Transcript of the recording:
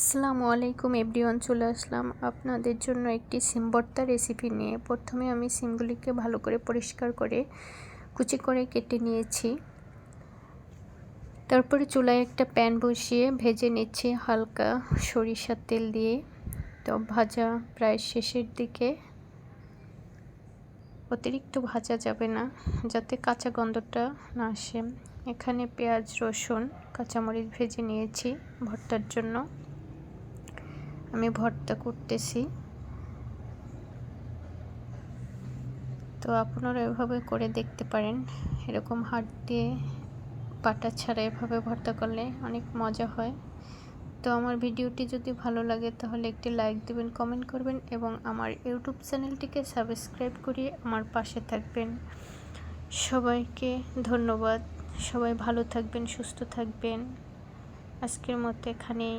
আসসালামু আলাইকুম এভরিওয়ান, চলে আসলাম আপনাদের জন্য একটি সিম ভর্তা রেসিপি নিয়ে। প্রথমে আমি সিমগুলিকে ভালো করে পরিষ্কার করে কুচি করে কেটে নিয়েছি। তারপরে চুলায় একটা প্যান বসিয়ে ভেজে নিচ্ছি হালকা সরিষার তেল দিয়ে। তো ভাজা প্রায় শেষের দিকে। অতিরিক্ত ভাজা যাবে না, যাতে কাঁচা গন্ধটা না আসে। এখানে পেঁয়াজ, রসুন, কাঁচামরিচ ভেজে নিয়েছি ভর্তার জন্য। আমি ভর্তা করতেছি। তো আপনারা এভাবে করে দেখতে পারেন, এরকম হাট দিয়ে পাটা ছাড়া এভাবে ভর্তা করলে অনেক মজা হয়। তো আমার ভিডিওটি যদি ভালো লাগে তাহলে একটি লাইক দেবেন, কমেন্ট করবেন এবং আমার ইউটিউব চ্যানেলটিকে সাবস্ক্রাইব করিয়ে আমার পাশে থাকবেন। সবাইকে ধন্যবাদ। সবাই ভালো থাকবেন, সুস্থ থাকবেন। আজকের মতো এখানেই।